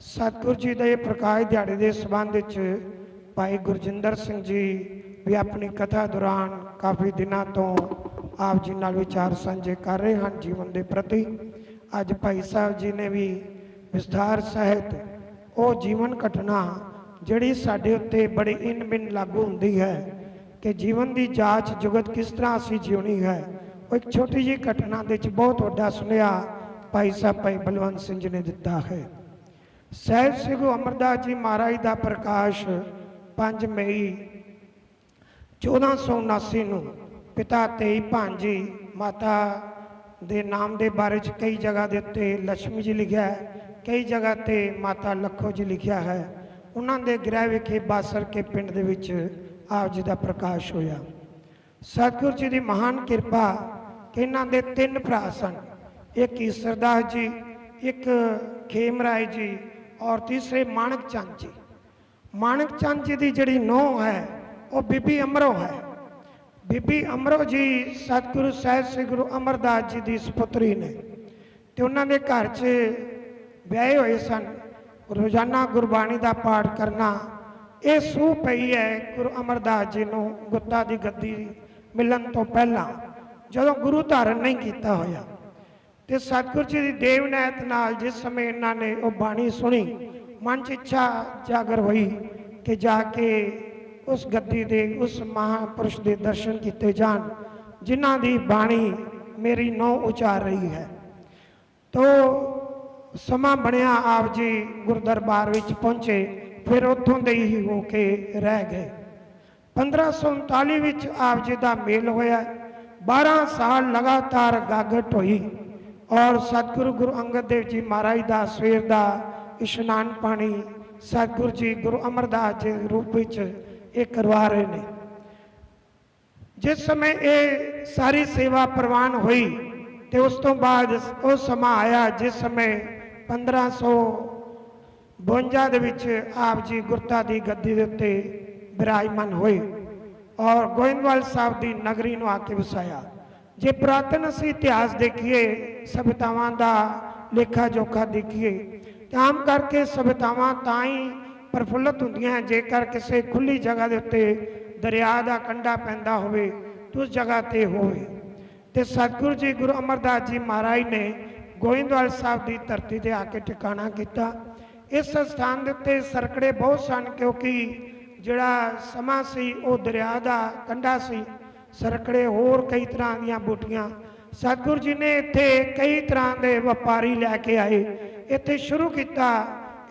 ਸਤਿਗੁਰੂ ਜੀ ਦੇ ਪ੍ਰਕਾਸ਼ ਦਿਹਾੜੇ ਦੇ ਸਬੰਧ ਵਿੱਚ ਭਾਈ ਗੁਰਜਿੰਦਰ ਸਿੰਘ ਜੀ ਵੀ ਆਪਣੀ ਕਥਾ ਦੌਰਾਨ ਕਾਫੀ ਦਿਨਾਂ ਤੋਂ ਆਪ ਜੀ ਨਾਲ ਵਿਚਾਰ ਸਾਂਝੇ ਕਰ ਰਹੇ ਹਨ ਜੀਵਨ ਦੇ ਪ੍ਰਤੀ। ਅੱਜ ਭਾਈ ਸਾਹਿਬ ਜੀ ਨੇ ਵੀ ਵਿਸਥਾਰ ਸਹਿਤ ਉਹ ਜੀਵਨ ਘਟਨਾ ਜਿਹੜੀ ਸਾਡੇ ਉੱਤੇ ਬੜੀ ਇਨ ਬਿਨ ਲਾਗੂ ਹੁੰਦੀ ਹੈ ਕਿ ਜੀਵਨ ਦੀ ਜਾਂਚ ਜੁਗਤ ਕਿਸ ਤਰ੍ਹਾਂ ਅਸੀਂ ਜਿਉਣੀ ਹੈ, ਉਹ ਇੱਕ ਛੋਟੀ ਜਿਹੀ ਘਟਨਾ ਦੇ ਵਿੱਚ ਬਹੁਤ ਵੱਡਾ ਸੁਨੇਹਾ ਭਾਈ ਸਾਹਿਬ ਭਾਈ ਬਲਵੰਤ ਸਿੰਘ ਜੀ ਨੇ ਦਿੱਤਾ ਹੈ। ਸਹਿਬ ਸ੍ਰੀ ਗੁਰੂ ਅਮਰਦਾਸ ਜੀ ਮਹਾਰਾਜ ਦਾ ਪ੍ਰਕਾਸ਼ 5 ਮਈ 1479 ਨੂੰ ਪਿਤਾ ਤੇਈ ਭਾਂਜੀ ਮਾਤਾ ਦੇ ਨਾਮ ਦੇ ਬਾਰੇ ਚ ਕਈ ਜਗ੍ਹਾ ਦੇ ਉੱਤੇ ਲక్ష్ਮੀ ਜੀ ਲਿਖਿਆ ਹੈ, ਕਈ ਜਗ੍ਹਾ ਤੇ ਮਾਤਾ ਲੱਖੋ ਜੀ ਲਿਖਿਆ ਹੈ। ਉਹਨਾਂ ਦੇ ਗ੍ਰਹਿ ਵਿਖੇ ਬਾਸਰ ਕੇ ਪਿੰਡ ਦੇ ਵਿੱਚ ਆਪ ਜੀ ਦਾ ਪ੍ਰਕਾਸ਼ ਹੋਇਆ। ਸਤਿਗੁਰੂ ਜੀ ਦੀ ਮਹਾਨ ਕਿਰਪਾ ਕਿ ਇਹਨਾਂ ਦੇ ਤਿੰਨ ਭਰਾ ਸਨ। ਇੱਕ ਈਸਰਦਾਸ ਜੀ, ਇੱਕ ਖੇਮ ਰਾਏ ਜੀ ਔਰ ਤੀਸਰੇ ਮਾਨਕ ਚੰਦ ਜੀ। ਮਾਨਕ ਚੰਦ ਜੀ ਦੀ ਜਿਹੜੀ ਨੂੰਹ ਹੈ, ਉਹ ਬੀਬੀ ਅਮਰੋ ਹੈ। ਬੀਬੀ ਅਮਰੋ ਜੀ ਸਤਿਗੁਰੂ ਸਾਹਿਬ, ਸ੍ਰੀ ਗੁਰੂ ਅਮਰਦਾਸ ਜੀ ਦੀ ਸੁਪੁੱਤਰੀ ਨੇ ਤੇ ਉਹਨਾਂ ਦੇ ਘਰ 'ਚ ਵਿਆਹੇ ਹੋਏ ਸਨ। ਰੋਜ਼ਾਨਾ ਗੁਰਬਾਣੀ ਦਾ ਪਾਠ ਕਰਨਾ, ਇਹ ਸੂਹ ਪਈ ਹੈ ਗੁਰੂ ਅਮਰਦਾਸ ਜੀ ਨੂੰ ਗੁੱਤਾ ਦੀ ਗੱਦੀ ਮਿਲਣ ਤੋਂ ਪਹਿਲਾਂ, ਜਦੋਂ ਗੁਰੂ ਧਾਰਨ ਨਹੀਂ ਕੀਤਾ ਹੋਇਆ। ਤੇ ਸਤਿਗੁਰੂ ਜੀ ਦੀ ਦੇਵਨੈਤ ਨਾਲ ਜਿਸ ਸਮੇਂ ਇਹਨਾਂ ਨੇ ਉਹ ਬਾਣੀ ਸੁਣੀ, ਮਨ 'ਚ ਇੱਛਾ ਜਾਗਰ ਹੋਈ ਕਿ ਜਾ ਕੇ ਉਸ ਗੱਦੀ ਦੇ, ਉਸ ਮਹਾਪੁਰਸ਼ ਦੇ ਦਰਸ਼ਨ ਕੀਤੇ ਜਾਣ, ਜਿਨ੍ਹਾਂ ਦੀ ਬਾਣੀ ਮੇਰੀ ਨੌ ਉਚਾਰ ਰਹੀ ਹੈ। ਤੋ ਸਮਾਂ ਬਣਿਆ ਆਪ ਜੀ ਗੁਰਦਰਬਾਰ ਵਿੱਚ ਪਹੁੰਚੇ, ਫਿਰ ਉੱਥੋਂ ਦੇ ਹੀ ਹੋ ਕੇ ਰਹਿ ਗਏ। 1539 ਵਿੱਚ ਆਪ ਜੀ ਦਾ ਮੇਲ ਹੋਇਆ। 12 ਸਾਲ ਲਗਾਤਾਰ ਗਾਗਟ ਹੋਈ। ਔਰ ਸਤਿਗੁਰੂ ਗੁਰੂ ਅੰਗਦ ਦੇਵ ਜੀ ਮਹਾਰਾਜ ਦਾ ਸਵੇਰ ਦਾ ਇਸ਼ਨਾਨ ਪਾਣੀ ਸਤਿਗੁਰੂ ਜੀ ਗੁਰੂ ਅਮਰਦਾਸ ਜੀ ਦੇ ਰੂਪ ਵਿੱਚ ਇਹ ਕਰਵਾ ਰਹੇ ਨੇ। ਜਿਸ ਸਮੇਂ ਇਹ ਸਾਰੀ ਸੇਵਾ ਪ੍ਰਵਾਨ ਹੋਈ ਤੇ ਉਸ ਤੋਂ ਬਾਅਦ ਉਹ ਸਮਾਂ ਆਇਆ ਜਿਸ ਸਮੇਂ 1552 ਦੇ ਵਿੱਚ ਆਪ ਜੀ ਗੁਰਤਾ ਦੀ ਗੱਦੀ ਦੇ ਉੱਤੇ ਬਿਰਾਜਮਾਨ ਹੋਏ ਔਰ ਗੋਇੰਦਵਾਲ ਸਾਹਿਬ ਦੀ ਨਗਰੀ ਨੂੰ ਆ ਕੇ ਵਸਾਇਆ। ਜੇ ਪੁਰਾਤਨ ਅਸੀਂ ਇਤਿਹਾਸ ਦੇਖੀਏ, ਸਭਿਤਾਵਾਂ ਦਾ ਲੇਖਾ ਜੋਖਾ ਦੇਖੀਏ, ਤਾਂ ਆਮ ਕਰਕੇ ਸਭਿਤਾਵਾਂ ਤਾਂ ਹੀ ਪ੍ਰਫੁੱਲਤ ਹੁੰਦੀਆਂ ਜੇਕਰ ਕਿਸੇ ਖੁੱਲੀ ਜਗ੍ਹਾ ਦੇ ਉੱਤੇ ਦਰਿਆ ਦਾ ਕੰਢਾ ਪੈਂਦਾ ਹੋਵੇ ਉਸ ਜਗ੍ਹਾ ਤੇ ਹੋਵੇ। ਤੇ ਸਤਿਗੁਰੂ ਜੀ, ਗੁਰੂ ਅਮਰਦਾਸ ਜੀ ਮਹਾਰਾਜ ਨੇ ਗੋਇੰਦਵਾਲ ਸਾਹਿਬ ਦੀ ਧਰਤੀ ਤੇ ਆ ਕੇ ਟਿਕਾਣਾ ਕੀਤਾ। ਇਸ ਸਥਾਨ ਦੇ ਉੱਤੇ ਸਰਕੜੇ ਬਹੁਤ ਸਨ, ਕਿਉਂਕਿ ਜਿਹੜਾ ਸਮਾਂ ਸੀ, ਉਹ ਦਰਿਆ ਦਾ ਕੰਢਾ ਸੀ। ਸਰਕੜੇ ਹੋਰ ਕਈ ਤਰ੍ਹਾਂ ਦੀਆਂ ਬੂਟੀਆਂ। ਸਤਿਗੁਰੂ ਜੀ ਨੇ ਇੱਥੇ ਕਈ ਤਰ੍ਹਾਂ ਦੇ ਵਪਾਰੀ ਲੈ ਕੇ ਆਏ। ਇੱਥੇ ਸ਼ੁਰੂ ਕੀਤਾ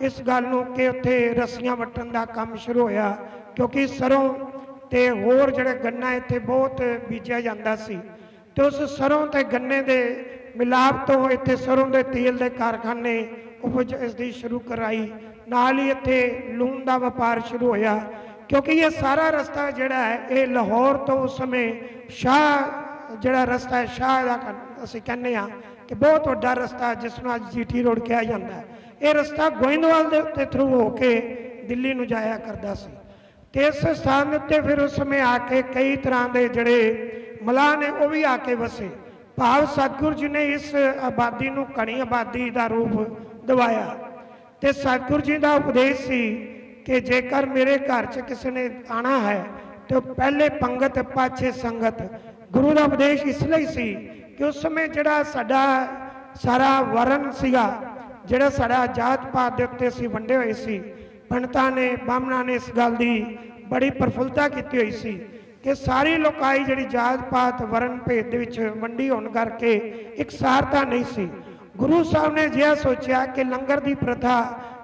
ਇਸ ਗੱਲ ਨੂੰ ਕਿ ਉੱਥੇ ਰੱਸੀਆਂ ਵਟਣ ਦਾ ਕੰਮ ਸ਼ੁਰੂ ਹੋਇਆ, ਕਿਉਂਕਿ ਸਰੋਂ ਤੇ ਹੋਰ ਜਿਹੜੇ ਗੰਨਾ ਇੱਥੇ ਬਹੁਤ ਬੀਜਿਆ ਜਾਂਦਾ ਸੀ। ਤੇ ਉਸ ਸਰੋਂ ਤੇ ਗੰਨੇ ਦੇ ਮਿਲਾਪ ਤੋਂ ਇੱਥੇ ਸਰੋਂ ਦੇ ਤੇਲ ਦੇ ਕਾਰਖਾਨੇ ਉਪਜ ਇਸ ਦੀ ਸ਼ੁਰੂ ਕਰਾਈ। ਨਾਲ ਹੀ ਇੱਥੇ ਲੂਣ ਦਾ ਵਪਾਰ ਸ਼ੁਰੂ ਹੋਇਆ। ਕਿਉਂਕਿ ਇਹ ਸਾਰਾ ਰਸਤਾ ਜਿਹੜਾ ਹੈ, ਇਹ ਲਾਹੌਰ ਤੋਂ ਉਸ ਸਮੇਂ ਸ਼ਾਹ ਜਿਹੜਾ ਰਸਤਾ ਹੈ, ਸ਼ਾਹ ਦਾ ਕਹਿ- ਅਸੀਂ ਕਹਿੰਦੇ ਆ ਕਿ ਬਹੁਤ ਵੱਡਾ ਰਸਤਾ ਜਿਸ ਨੂੰ ਅੱਜ ਜੀਟੀ ਰੋਡ ਕਿਹਾ ਜਾਂਦਾ ਹੈ। ਇਹ ਰਸਤਾ ਗੋਇੰਦਵਾਲ ਦੇ ਉੱਤੇ ਥਰੂ ਹੋ ਕੇ ਦਿੱਲੀ ਨੂੰ ਜਾਇਆ ਕਰਦਾ ਸੀ। ਤੇ ਇਸ ਸਥਾਨ ਉੱਤੇ ਫਿਰ ਉਸ ਸਮੇਂ ਆ ਕੇ ਕਈ ਤਰ੍ਹਾਂ ਦੇ ਜਿਹੜੇ ਮਲਾਹ ਨੇ, ਉਹ ਵੀ ਆ ਕੇ ਵਸੇ। ਭਾਵ ਸਤਿਗੁਰੂ ਜੀ ਨੇ ਇਸ ਆਬਾਦੀ ਨੂੰ ਕਣੀ ਆਬਾਦੀ ਦਾ ਰੂਪ ਦਿਵਾਇਆ। ਤੇ ਸਤਿਗੁਰੂ ਜੀ ਦਾ ਉਪਦੇਸ਼ ਸੀ ਕਿ ਜੇਕਰ ਮੇਰੇ ਘਰ 'ਚ ਕਿਸੇ ਨੇ ਆਣਾ ਹੈ, ਤੇ ਪਹਿਲੇ ਪੰਗਤ, ਪਾਛੇ ਸੰਗਤ, ਗੁਰੂ ਦਾ ਉਪਦੇਸ਼ ਇਸ ਲਈ ਸੀ ਕਿ ਉਸ ਸਮੇਂ ਜਿਹੜਾ ਸਾਡਾ ਸਾਰਾ ਵਰਨ ਸੀਗਾ, ਜਿਹੜਾ ਸਾਡਾ ਜਾਤ ਪਾਤ ਦੇ ਉੱਤੇ ਅਸੀਂ ਵੰਡੇ ਹੋਏ ਸੀ, ਪੰਡਤਾਂ ਨੇ, ਬਾਹਮਣਾਂ ਨੇ ਇਸ ਗੱਲ ਦੀ ਬੜੀ ਪ੍ਰਫੁੱਲਤਾ ਕੀਤੀ ਹੋਈ ਸੀ ਕਿ ਸਾਰੀ ਲੋਕਾਈ ਜਿਹੜੀ ਜਾਤ ਪਾਤ ਵਰਨ ਭੇਦ ਦੇ ਵਿੱਚ ਵੰਡੀ ਹੋਣ ਕਰਕੇ ਇਕਸਾਰਤਾ ਨਹੀਂ ਸੀ। ਗੁਰੂ ਸਾਹਿਬ ਨੇ ਜਿਹਾ ਸੋਚਿਆ ਕਿ ਲੰਗਰ ਦੀ ਪ੍ਰਥਾ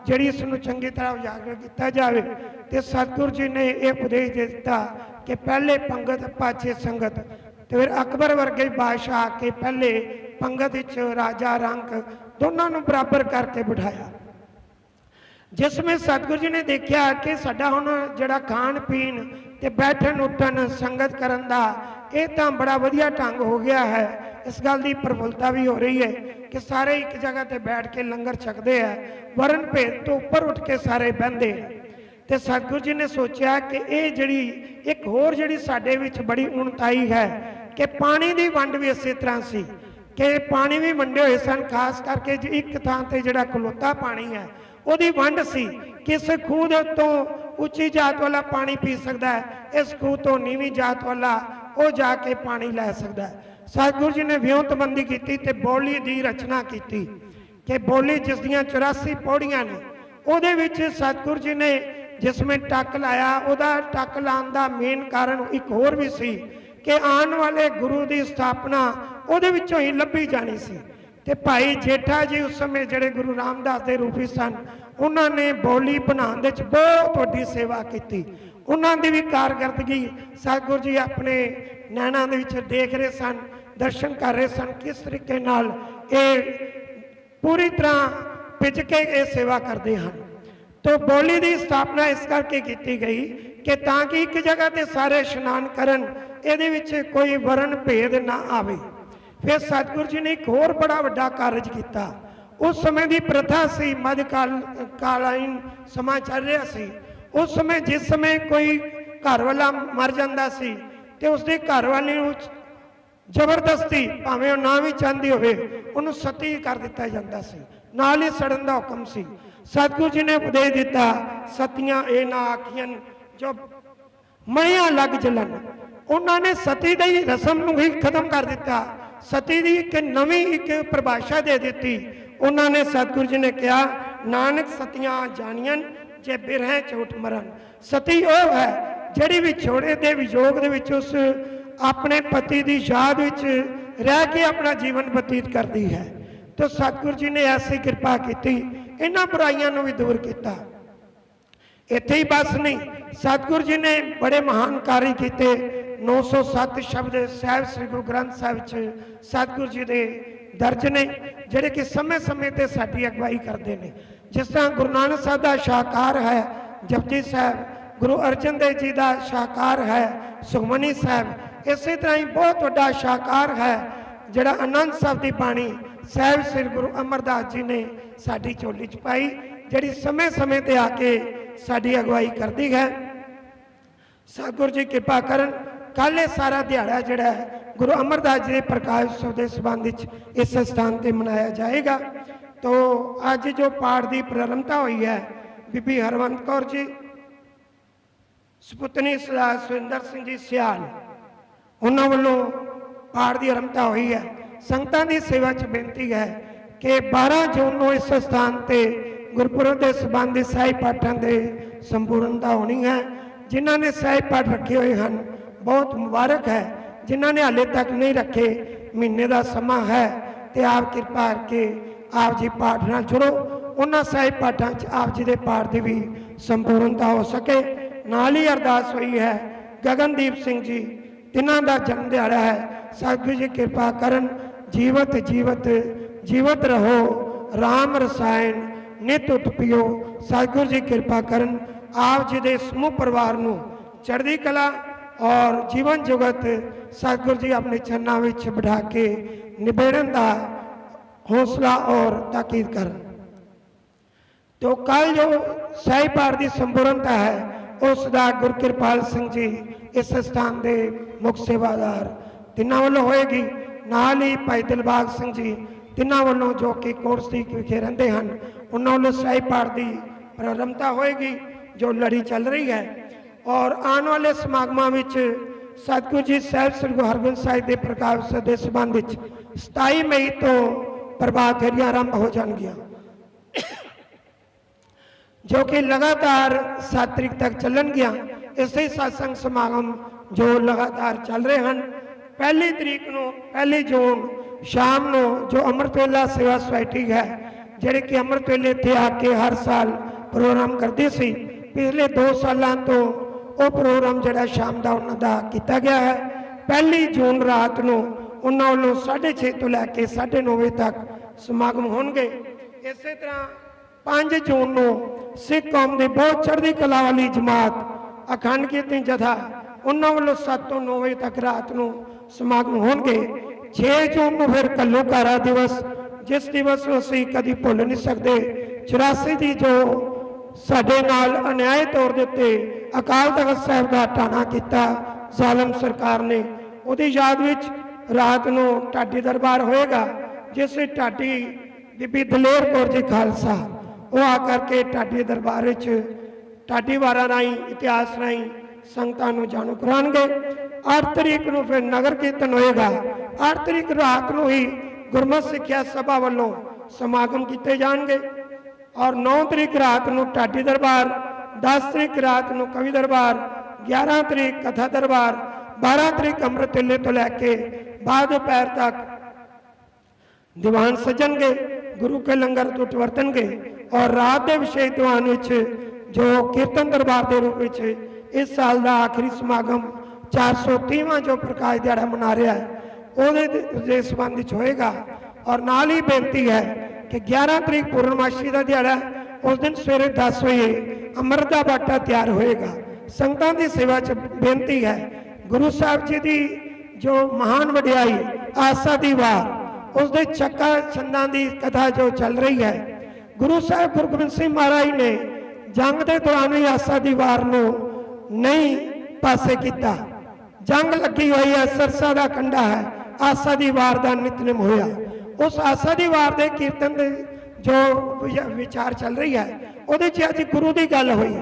ਜਿਹੜੀ ਇਸ ਨੂੰ ਚੰਗੀ ਤਰ੍ਹਾਂ ਉਜਾਗਰ ਕੀਤਾ ਜਾਵੇ ਤੇ ਸਤਿਗੁਰੂ ਜੀ ਨੇ ਇਹ ਉਪਦੇਸ਼ ਦੇ ਦਿੱਤਾ ਕਿ ਪਹਿਲੇ ਪੰਗਤ ਪਾਛੇ ਸੰਗਤ ਤੇ ਫਿਰ ਅਕਬਰ ਵਰਗੇ ਬਾਦਸ਼ਾਹ ਆ ਕੇ ਪਹਿਲੇ ਪੰਗਤ ਵਿੱਚ ਰਾਜਾ ਰੰਗ ਦੋਨਾਂ ਨੂੰ ਬਰਾਬਰ ਕਰਕੇ ਬਿਠਾਇਆ। ਜਿਸ ਵਿੱਚ ਸਤਿਗੁਰੂ ਜੀ ਨੇ ਦੇਖਿਆ ਕਿ ਸਾਡਾ ਹੁਣ ਜਿਹੜਾ ਖਾਣ ਪੀਣ ਤੇ ਬੈਠਣ ਉੱਠਣ ਸੰਗਤ ਕਰਨ ਦਾ ਇਹ ਤਾਂ ਬੜਾ ਵਧੀਆ ਢੰਗ ਹੋ ਗਿਆ ਹੈ ਇਸ ਗੱਲ ਦੀ ਪ੍ਰਫੁੱਲਤਾ ਵੀ ਹੋ ਰਹੀ ਹੈ ਕਿ ਸਾਰੇ ਇੱਕ ਜਗ੍ਹਾ ਤੇ ਬੈਠ ਕੇ ਲੰਗਰ ਛਕਦੇ ਆ ਵਰਨ ਭੇਦ ਤੋਂ ਉੱਪਰ ਉੱਠ ਕੇ ਸਾਰੇ ਬਹਿੰਦੇ ਆ। ਤੇ ਸਤਿਗੁਰੂ ਜੀ ਨੇ ਸੋਚਿਆ ਕਿ ਇਹ ਜਿਹੜੀ, ਇੱਕ ਹੋਰ ਜਿਹੜੀ ਸਾਡੇ ਵਿੱਚ ਬੜੀ ਉਣਤਾਈ ਹੈ ਕਿ ਪਾਣੀ ਦੀ ਵੰਡ ਵੀ ਇਸੇ ਤਰ੍ਹਾਂ ਸੀ ਕਿ ਪਾਣੀ ਵੀ ਵੰਡੇ ਹੋਏ ਸਨ, ਖਾਸ ਕਰਕੇ ਜੇ ਇੱਕ ਥਾਂ ਤੇ ਜਿਹੜਾ ਖਲੋਤਾ ਪਾਣੀ ਹੈ, ਉਹਦੀ ਵੰਡ ਸੀ ਕਿਸ ਖੂਹ ਦੇ ਤੋਂ ਉੱਚੀ ਜਾਤ ਵਾਲਾ ਪਾਣੀ ਪੀ ਸਕਦਾ ਹੈ, ਇਸ ਖੂਹ ਤੋਂ ਨੀਵੀਂ ਜਾਤ ਵਾਲਾ ਉਹ ਜਾ ਕੇ ਪਾਣੀ ਲੈ ਸਕਦਾ ਹੈ। ਸਤਿਗੁਰੂ ਜੀ ਨੇ ਵਿਉਂਤਬੰਦੀ ਕੀਤੀ ਤੇ ਬੋਲੀ ਦੀ ਰਚਨਾ ਕੀਤੀ ਕਿ ਬੋਲੀ ਜਿਸ ਦੀਆਂ 84 ਪੌੜੀਆਂ ਨੇ, ਉਹਦੇ ਵਿੱਚ ਸਤਿਗੁਰੂ ਜੀ ਨੇ ਜਿਸ ਵਿੱਚ ਟੱਕ ਲਾਇਆ, ਉਹਦਾ ਟੱਕ ਲਾਉਣ ਦਾ ਮੇਨ ਕਾਰਨ ਇੱਕ ਹੋਰ ਵੀ ਸੀ ਕਿ ਆਉਣ ਵਾਲੇ ਗੁਰੂ ਦੀ ਸਥਾਪਨਾ ਉਹਦੇ ਵਿੱਚੋਂ ਹੀ ਲੱਭੀ ਜਾਣੀ ਸੀ। ਤੇ ਭਾਈ ਜੇਠਾ ਜੀ ਉਸ ਸਮੇਂ ਜਿਹੜੇ ਗੁਰੂ ਰਾਮਦਾਸ ਦੇ ਰੂਪੀ ਸਨ, ਉਹਨਾਂ ਨੇ ਬੋਲੀ ਬਣਾਉਣ ਦੇ ਵਿੱਚ ਬਹੁਤ ਵੱਡੀ ਸੇਵਾ ਕੀਤੀ। ਉਹਨਾਂ ਦੀ ਵੀ ਕਾਰਗਰਦਗੀ ਸਤਿਗੁਰੂ ਜੀ ਆਪਣੇ ਨੈਣਾਂ ਦੇ ਵਿੱਚ ਦੇਖ ਰਹੇ ਸਨ। ਦਰਸ਼ਨ ਕਰ ਰਹੇ ਸਨ, ਕਿਸ ਤਰੀਕੇ ਨਾਲ ਇਹ ਪੂਰੀ ਤਰ੍ਹਾਂ ਭਿੱਜ ਕੇ ਇਹ ਸੇਵਾ ਕਰਦੇ ਹਨ। ਤੋ ਬੋਲੀ ਦੀ ਸਥਾਪਨਾ ਇਸ ਕਰਕੇ ਕੀਤੀ ਗਈ ਕਿ ਤਾਂ ਕਿ ਇੱਕ ਜਗ੍ਹਾ ਤੇ ਸਾਰੇ ਇਸ਼ਨਾਨ ਕਰਨ, ਇਹਦੇ ਵਿੱਚ ਕੋਈ ਵਰਨ ਭੇਦ ਨਾ ਆਵੇ। ਫਿਰ ਸਤਿਗੁਰੂ ਜੀ ਨੇ ਇੱਕ ਹੋਰ ਬੜਾ ਵੱਡਾ ਕਾਰਜ ਕੀਤਾ। ਉਸ ਸਮੇਂ ਦੀ ਪ੍ਰਥਾ ਸੀ ਮੱਧਕਾਲ ਕਾਲੀਨ ਸਮਾਂ ਚੱਲ ਰਿਹਾ ਸੀ। ਉਸ ਸਮੇਂ ਜਿਸ ਸਮੇਂ ਕੋਈ ਘਰ ਵਾਲਾ ਮਰ ਜਾਂਦਾ ਸੀ ਤੇ ਉਸਦੇ ਘਰ ਵਾਲੇ ਨੂੰ ਜ਼ਬਰਦਸਤੀ, ਭਾਵੇਂ ਉਹ ਨਾ ਵੀ ਚਾਹੁੰਦੀ ਹੋਵੇ, ਉਹਨੂੰ ਸਤੀ ਕਰ ਦਿੱਤਾ ਜਾਂਦਾ ਸੀ। ਨਾਲ ਹੀ ਸੜਨ ਦਾ ਹੁਕਮ ਸੀ। ਸਤਿਗੁਰੂ ਜੀ ਨੇ ਉਪਦੇਸ਼ ਦਿੱਤਾ, ਸਤੀਆਂ ਇਹ ਨਾ ਆਖੀਆਂ ਜੋ ਮਣੀਆਂ ਲੱਗ ਜਲਨ। ਉਹਨਾਂ ਨੇ ਸਤੀ ਦੀ ਰਸਮ ਨੂੰ ਹੀ ਖਤਮ ਕਰ ਦਿੱਤਾ। ਸਤੀ ਦੀ ਇੱਕ ਨਵੀਂ ਇੱਕ ਪਰਿਭਾਸ਼ਾ ਦੇ ਦਿੱਤੀ। ਉਹਨਾਂ ਨੇ ਸਤਿਗੁਰੂ ਜੀ ਨੇ ਕਿਹਾ, ਨਾਨਕ ਸਤੀਆਂ ਜਾਣੀਆਂ ਜੇ ਬਿਰਹਿ ਝੂਠ ਮਰਨ। ਸਤੀ ਉਹ ਹੈ ਜਿਹੜੀ ਵਿਛੋੜੇ ਦੇ ਵਿਯੋਗ ਦੇ ਵਿੱਚ ਉਸ ਆਪਣੇ ਪਤੀ ਦੀ ਯਾਦ ਵਿੱਚ ਰਹਿ ਕੇ ਆਪਣਾ ਜੀਵਨ ਬਤੀਤ ਕਰਦੀ ਹੈ। ਤੇ ਸਤਿਗੁਰੂ ਜੀ ਨੇ ਐਸੀ ਕਿਰਪਾ ਕੀਤੀ, ਇਹਨਾਂ ਬੁਰਾਈਆਂ ਨੂੰ ਵੀ ਦੂਰ ਕੀਤਾ। ਇੱਥੇ ਹੀ ਬਸ ਨਹੀਂ, ਸਤਿਗੁਰੂ ਜੀ ਨੇ ਬੜੇ ਮਹਾਨ ਕਾਰਜ ਕੀਤੇ। 907 ਸ਼ਬਦ ਸਾਹਿਬ, ਸ੍ਰੀ ਗੁਰੂ ਗ੍ਰੰਥ ਸਾਹਿਬ ਚ ਸਤਿਗੁਰੂ ਜੀ ਦੇ ਦਰਜ ਨੇ, ਜਿਹੜੇ ਕਿ ਸਮੇਂ-ਸਮੇਂ ਤੇ ਸਾਡੀ ਅਗਵਾਈ ਕਰਦੇ ਨੇ। ਜਿਸ ਤਰ੍ਹਾਂ ਗੁਰੂ ਨਾਨਕ ਸਾਹਿਬ ਦਾ ਸ਼ਾਹਕਾਰ ਹੈ, ਜਪਜੀ ਸਾਹਿਬ, ਗੁਰੂ ਅਰਜਨ ਦੇਵ ਜੀ ਦਾ ਸ਼ਾਹਕਾਰ ਹੈ, ਸੁਖਮਨੀ ਸਾਹਿਬ ਇਸੇ ਤਰ੍ਹਾਂ ਹੀ ਬਹੁਤ ਵੱਡਾ ਸ਼ਾਕਾਰ ਹੈ, ਜਿਹੜਾ ਆਨੰਦ ਸਾਹਿਬ ਦੀ ਬਾਣੀ ਸਾਹਿਬ ਸ੍ਰੀ ਗੁਰੂ ਅਮਰਦਾਸ ਜੀ ਨੇ ਸਾਡੀ ਝੋਲੀ ਚ ਪਾਈ, ਜਿਹੜੀ ਸਮੇਂ-ਸਮੇਂ ਤੇ ਆ ਕੇ ਸਾਡੀ ਅਗਵਾਈ ਕਰਦੀ ਹੈ। ਸਤਿਗੁਰੂ ਜੀ ਕਿਰਪਾ ਕਰਨ, ਕੱਲ੍ਹ ਇਹ ਸਾਰਾ ਦਿਹਾੜਾ ਜਿਹੜਾ ਹੈ, ਗੁਰੂ ਅਮਰਦਾਸ ਜੀ ਦੇ ਪ੍ਰਕਾਸ਼ ਉਤਸਵ ਦੇ ਸੰਬੰਧ ਵਿੱਚ ਇਸ ਸਥਾਨ ਤੇ ਮਨਾਇਆ ਜਾਏਗਾ। ਤੋ ਅੱਜ ਜੋ ਪਾਠ ਦੀ ਪ੍ਰਾਰੰਭਤਾ ਹੋਈ ਹੈ, ਬੀਬੀ ਹਰਵੰਤ ਕੌਰ ਜੀ, ਸੁਪੁੱਤਨੀ ਸਰਦਾਰ ਸੁਰਿੰਦਰ ਸਿੰਘ ਜੀ ਸਿਆਲ ਉਹਨਾਂ ਵੱਲੋਂ ਪਾਠ ਦੀ ਆਰੰਭਤਾ ਹੋਈ ਹੈ। ਸੰਗਤਾਂ ਦੀ ਸੇਵਾ 'ਚ ਬੇਨਤੀ ਹੈ ਕਿ 12 ਜੂਨ ਨੂੰ ਇਸ ਸਥਾਨ ਤੇ ਗੁਰਪੁਰਬ ਦੇ ਸੰਬੰਧ ਸਾਹਿਬ ਪਾਠਾਂ ਦੇ ਸੰਪੂਰਨਤਾ ਹੋਣੀ ਹੈ। ਜਿਨ੍ਹਾਂ ਨੇ ਸਾਹਿਬ ਪਾਠ ਰੱਖੇ ਹੋਏ ਹਨ, ਬਹੁਤ ਮੁਬਾਰਕ ਹੈ। ਜਿਨ੍ਹਾਂ ਨੇ ਹਾਲੇ ਤੱਕ ਨਹੀਂ ਰੱਖੇ, ਮਹੀਨੇ ਦਾ ਸਮਾਂ ਹੈ ਤੇ ਆਪ ਕਿਰਪਾ ਕਰਕੇ ਆਪ ਜੀ ਪਾਠ ਨਾਲ ਜੁੜੋ। ਉਹਨਾਂ ਸਾਹਿਬ ਪਾਠਾਂ 'ਚ ਆਪ ਜੀ ਦੇ ਪਾਠ ਦੀ ਵੀ ਸੰਪੂਰਨਤਾ ਹੋ ਸਕੇ। ਨਾਲ ਹੀ ਅਰਦਾਸ ਹੋਈ ਹੈ, ਗਗਨਦੀਪ ਸਿੰਘ ਜੀ ਤਿੰਨਾਂ ਦਾ ਜਨਮ ਦਿਹਾੜਾ ਹੈ। ਸਤਿਗੁਰੂ ਜੀ ਕਿਰਪਾ ਕਰਨ, ਜੀਵਤ ਜੀਵਤ ਜੀਵਤ ਰਹੋ RAM ਰਸਾਇਣ ਨਿਤ ਉਤਪਿਓ ਸਤਿਗੁਰੂ ਜੀ ਕਿਰਪਾ ਕਰਨ, ਆਪ ਜੀ ਦੇ ਸਮੂਹ ਪਰਿਵਾਰ ਨੂੰ ਚੜ੍ਹਦੀ ਕਲਾ ਔਰ ਜੀਵਨ ਜੁਗਤ ਸਤਿਗੁਰੂ ਜੀ ਆਪਣੇ ਚਰਨਾਂ ਵਿੱਚ ਬਿਠਾ ਕੇ ਨਿਬੇੜਨ ਦਾ ਹੌਸਲਾ ਔਰ ਤਾਕੀਦ ਕਰਨ। ਤੋ ਕੱਲ ਜੋ ਸਹੀ ਦੀ ਸੰਪੂਰਨਤਾ ਹੈ ਉਸ ਦਾ ਗੁਰਕਿਰਪਾਲ ਸਿੰਘ ਜੀ ਇਸ ਸਥਾਨ ਦੇ ਮੁੱਖ ਸੇਵਾਦਾਰ। ਤਿੰਨਾਂ ਵੱਲੋਂ ਹੋਏਗੀ। ਨਾਲ ਹੀ ਭਾਈ ਦਿਲਬਾਗ ਸਿੰਘ ਜੀ ਤਿੰਨਾਂ ਵੱਲੋਂ ਜੋ ਕਿ ਕੋਰਸੀ ਵਿਖੇ ਰਹਿੰਦੇ ਹਨ, ਉਹਨਾਂ ਵੱਲੋਂ ਸਹੀ ਪਾਠ ਦੀ ਪ੍ਰਾਰੰਭਤਾ ਹੋਏਗੀ, ਜੋ ਲੜੀ ਚੱਲ ਰਹੀ ਹੈ। ਔਰ ਆਉਣ ਵਾਲੇ ਸਮਾਗਮਾਂ ਵਿੱਚ ਸਤਿਗੁਰੂ ਜੀ ਸਾਹਿਬ ਸ੍ਰੀ ਗੁਰੂ ਹਰਗੋਬਿੰਦ ਸਾਹਿਬ ਦੇ ਪ੍ਰਕਾਸ਼ ਦੇ ਸੰਬੰਧ ਵਿੱਚ 27 ਮਈ ਤੋਂ ਪ੍ਰਭਾਤ ਫੇਰੀਆਂ ਆਰੰਭ ਹੋ ਜਾਣਗੀਆਂ। ਜੋ ਕਿ ਲਗਾਤਾਰ 7 ਤਰੀਕ ਤੱਕ ਚੱਲਣਗੀਆਂ ਇਸੇ satsang ਸਮਾਗਮ ਜੋ ਲਗਾਤਾਰ ਚੱਲ ਰਹੇ ਹਨ। ਪਹਿਲੀ ਤਰੀਕ ਨੂੰ, ਪਹਿਲੀ ਜੂਨ, ਸ਼ਾਮ ਨੂੰ ਜੋ ਅੰਮ੍ਰਿਤ ਵੇਲਾ ਸੇਵਾ ਸੁਸਾਇਟੀ ਹੈ, ਜਿਹੜੇ ਕਿ ਅੰਮ੍ਰਿਤ ਵੇਲੇ ਇੱਥੇ ਆ ਕੇ ਹਰ ਸਾਲ ਪ੍ਰੋਗਰਾਮ ਕਰਦੇ ਸੀ, ਪਿਛਲੇ 2 ਸਾਲਾਂ ਤੋਂ ਉਹ ਪ੍ਰੋਗਰਾਮ ਜਿਹੜਾ ਸ਼ਾਮ ਦਾ ਉਹਨਾਂ ਦਾ ਕੀਤਾ ਗਿਆ ਹੈ। ਪਹਿਲੀ ਜੂਨ ਰਾਤ ਨੂੰ ਉਹਨਾਂ ਵੱਲੋਂ 6:30 ਤੋਂ ਲੈ ਕੇ 9:30 ਵਜੇ ਤੱਕ ਸਮਾਗਮ ਹੋਣਗੇ। ਇਸੇ ਤਰ੍ਹਾਂ 5 ਜੂਨ ਨੂੰ ਸਿੱਖ ਕੌਮ ਦੀ ਬਹੁਤ ਚੜ੍ਹਦੀ ਕਲਾ ਵਾਲੀ ਜਮਾਤ ਅਖੰਡ ਕੀਰਤਨੀ ਜਥਾ ਉਹਨਾਂ ਵੱਲੋਂ 7 ਤੋਂ 9 ਵਜੇ ਤੱਕ ਰਾਤ ਨੂੰ ਸਮਾਗਮ ਹੋਣਗੇ। 6 ਜੂਨ ਨੂੰ ਫਿਰ ਕੱਲੂਕਾਰਾ ਦਿਵਸ, ਜਿਸ ਦਿਵਸ ਨੂੰ ਅਸੀਂ ਕਦੀ ਭੁੱਲ ਨਹੀਂ ਸਕਦੇ। 84 ਦੀ ਜੋ ਸਾਡੇ ਨਾਲ ਅਨਿਆਏ ਤੌਰ ਦੇ ਉੱਤੇ ਅਕਾਲ ਤਖਤ ਸਾਹਿਬ ਦਾ ਟਾਣਾ ਕੀਤਾ, ਜ਼ਾਲਮ ਸਰਕਾਰ ਨੇ, ਉਹਦੀ ਯਾਦ ਵਿੱਚ ਰਾਤ ਨੂੰ ਢਾਡੀ ਦਰਬਾਰ ਹੋਏਗਾ, ਜਿਸ ਵਿੱਚ ਢਾਡੀ ਬੀਬੀ ਦਲੇਰ ਕੌਰ ਜੀ ਖਾਲਸਾ ਉਹ ਆ ਕਰਕੇ ਢਾਡੀ ਦਰਬਾਰ ਵਿੱਚ ਢਾਡੀ ਵਾਰਾਂ ਰਾਹੀਂ, ਇਤਿਹਾਸ ਰਾਹੀਂ ਸੰਗਤਾਂ ਨੂੰ ਜਾਣੂ ਕਰਾਉਣਗੇ। 8 ਤਰੀਕ ਨੂੰ ਫਿਰ ਨਗਰ ਕੀਰਤਨ ਹੋਏਗਾ। 8 ਤਰੀਕ ਰਾਤ ਨੂੰ ਹੀ ਗੁਰਮਤਿ ਸਿੱਖਿਆ ਸਭਾ ਵੱਲੋਂ ਸਮਾਗਮ ਕੀਤੇ ਜਾਣਗੇ। ਔਰ 9 ਤਰੀਕ ਰਾਤ ਨੂੰ ਢਾਡੀ ਦਰਬਾਰ 10 ਤਰੀਕ ਰਾਤ ਨੂੰ ਕਵੀ ਦਰਬਾਰ 11 ਤਰੀਕ ਕਥਾ ਦਰਬਾਰ 12 ਤਰੀਕ ਅੰਮ੍ਰਿਤ ਵੇਲੇ ਤੋਂ ਲੈ ਕੇ ਬਾਅਦ ਦੁਪਹਿਰ ਤੱਕ ਦੀਵਾਨ ਸਜਣਗੇ, ਗੁਰੂ ਕੇ ਲੰਗਰ ਤੋਂ ਵਰਤਣਗੇ। ਔਰ ਰਾਤ ਦੇ ਵਿਸ਼ੇਸ਼ ਦੀਵਾਨ ਵਿੱਚ ਜੋ ਕੀਰਤਨ ਦਰਬਾਰ ਦੇ ਰੂਪ ਵਿੱਚ ਇਸ ਸਾਲ ਦਾ ਆਖਰੀ ਸਮਾਗਮ 430ਵਾਂ ਜੋ ਪ੍ਰਕਾਸ਼ ਦਿਹਾੜਾ ਮਨਾ ਰਿਹਾ ਹੈ, ਉਹਦੇ ਦੇ- ਸੰਬੰਧ ਵਿੱਚ ਹੋਏਗਾ। ਔਰ ਨਾਲ ਹੀ ਬੇਨਤੀ ਹੈ ਕਿ 11 ਤਰੀਕ ਪੂਰਨਮਾਸ਼ੀ ਦਾ ਦਿਹਾੜਾ ਉਸ ਦਿਨ ਸਵੇਰੇ 10 ਵਜੇ ਅੰਮ੍ਰਿਤ ਦਾ ਬਾਟਾ ਤਿਆਰ ਹੋਏਗਾ। ਸੰਗਤਾਂ ਦੀ ਸੇਵਾ 'ਚ ਬੇਨਤੀ ਹੈ, ਗੁਰੂ ਸਾਹਿਬ ਜੀ ਦੀ ਜੋ ਮਹਾਨ ਵਡਿਆਈ ਆਸਾ ਦੀ ਵਾਰ, ਉਸ ਦੇ ਚੱਕਾ ਛੰਦਾਂ ਦੀ ਕਥਾ ਜੋ ਚੱਲ ਰਹੀ ਹੈ ਗੁਰੂ ਸਾਹਿਬ ਗੁਰੂ ਗੋਬਿੰਦ ਸਿੰਘ ਮਹਾਰਾਜ ਨੇ ਜੰਗ ਦੇ ਦੌਰਾਨ ਵੀ ਆਸਾ ਦੀ ਵਾਰ ਨੂੰ ਨਹੀਂ ਪਾਸੇ ਕੀਤਾ। ਜੰਗ ਲੱਗੀ ਹੋਈ ਹੈ, ਸਰਸਾ ਦਾ ਕੰਡਾ ਹੈ, ਆਸਾ ਦੀ ਵਾਰ ਦਾ ਨਿਤਨੇਮ ਹੋਇਆ। ਉਸ ਆਸਾ ਦੀ ਵਾਰ ਦੇ ਕੀਰਤਨ ਦੇ ਜੋ ਵਿਚਾਰ ਚੱਲ ਰਹੀ ਹੈ, ਉਹਦੇ 'ਚ ਅੱਜ ਗੁਰੂ ਦੀ ਗੱਲ ਹੋਈ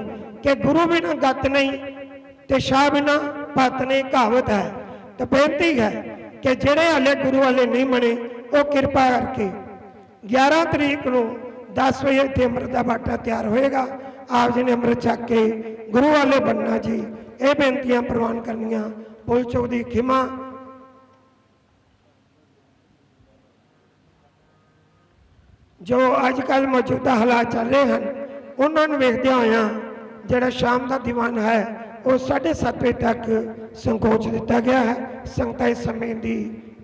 ਕਿ ਗੁਰੂ ਬਿਨਾਂ ਗੱਤ ਨਹੀਂ ਤੇ ਸ਼ਾਹ ਬਿਨਾਂ ਪਤ ਨਹੀਂ ਕਹਾਵਤ ਹੈ। ਤਾਂ ਬੇਨਤੀ ਹੈ ਕਿ ਜਿਹੜੇ ਹਲੇ ਗੁਰੂ ਵਾਲੇ ਨਹੀਂ ਬਣੇ, ਉਹ ਕਿਰਪਾ ਕਰਕੇ 11 ਤਰੀਕ ਨੂੰ 10 ਵਜੇ ਇੱਥੇ ਅੰਮ੍ਰਿਤ ਦਾ ਬਾਟਾ ਤਿਆਰ ਹੋਏਗਾ। ਆਪ ਜੀ ਨੇ ਅੰਮ੍ਰਿਤ ਛਕ ਕੇ ਗੁਰੂ ਵਾਲੇ ਬੰਨਾ ਜੀ। ਇਹ ਬੇਨਤੀਆਂ ਪ੍ਰਵਾਨ ਕਰਨੀਆਂ। ਪੁੱਲ ਚੌਕ ਦੀ ਖਿਮਾ। ਜੋ ਅੱਜ ਕੱਲ ਮੌਜੂਦਾ ਹਾਲਾਤ ਚੱਲ ਰਹੇ ਹਨ, ਉਹਨਾਂ ਨੂੰ ਵੇਖਦਿਆਂ ਹੋਇਆਂ ਜਿਹੜਾ ਸ਼ਾਮ ਦਾ ਦੀਵਾਨ ਹੈ, ਉਹ 7:30 ਵਜੇ ਤੱਕ ਸੰਕੋਚ ਦਿੱਤਾ ਗਿਆ ਹੈ। ਸੰਗਤਾਂ ਇਸ ਸਮੇਂ ਦੀ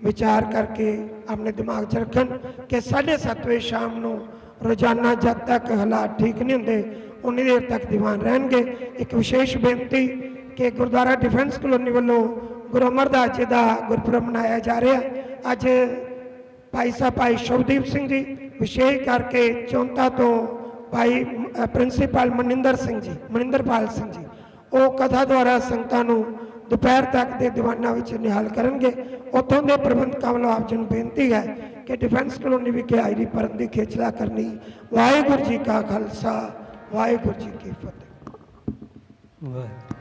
ਵਿਚਾਰ ਕਰਕੇ ਆਪਣੇ ਦਿਮਾਗ 'ਚ ਰੱਖਣ ਕਿ 7:30 ਵਜੇ ਸ਼ਾਮ ਨੂੰ ਰੋਜ਼ਾਨਾ ਜਦ ਤੱਕ ਹਾਲਾਤ ਠੀਕ ਨਹੀਂ ਹੁੰਦੇ ਉਨੀ ਦੇਰ ਤੱਕ ਦੀਵਾਨ ਰਹਿਣਗੇ। ਇੱਕ ਵਿਸ਼ੇਸ਼ ਬੇਨਤੀ ਕਿ ਗੁਰਦੁਆਰਾ ਡਿਫੈਂਸ ਕਲੋਨੀ ਵੱਲੋਂ ਗੁਰੂ ਅਮਰਦਾਸ ਜੀ ਦਾ ਗੁਰਪੁਰਬ ਮਨਾਇਆ ਜਾ ਰਿਹਾ। ਅੱਜ ਭਾਈ ਸਾਹਿਬ ਭਾਈ ਸ਼ਵਦੀਪ ਸਿੰਘ ਜੀ ਵਿਸ਼ੇਸ਼ ਕਰਕੇ ਚੌਂਤਾ ਤੋਂ ਭਾਈ ਅ, ਪ੍ਰਿੰਸੀਪਲ ਮਨਿੰਦਰ ਸਿੰਘ ਜੀ ਮਨਿੰਦਰਪਾਲ ਸਿੰਘ ਜੀ ਉਹ ਕਥਾ ਦੁਆਰਾ ਸੰਗਤਾਂ ਨੂੰ ਦੁਪਹਿਰ ਤੱਕ ਦੇ ਦੀਵਾਨਾਂ ਵਿੱਚ ਨਿਹਾਲ ਕਰਨਗੇ। ਉੱਥੋਂ ਦੇ ਪ੍ਰਬੰਧਕਾਂ ਵੱਲੋਂ ਆਪ ਜੀ ਨੂੰ ਬੇਨਤੀ ਹੈ ਕਿ ਡਿਫੈਂਸ ਕਲੋਨੀ ਵਿਖੇ ਆਈ ਪਰਨ ਦੀ ਖੇਚਲਾ ਕਰਨੀ। ਵਾਹਿਗੁਰੂ ਜੀ ਕਾ ਖਾਲਸਾ, ਵਾਹਿਗੁਰੂ ਜੀ ਕੀ ਫਤਿਹ। ਵਾਹਿਗੁਰੂ।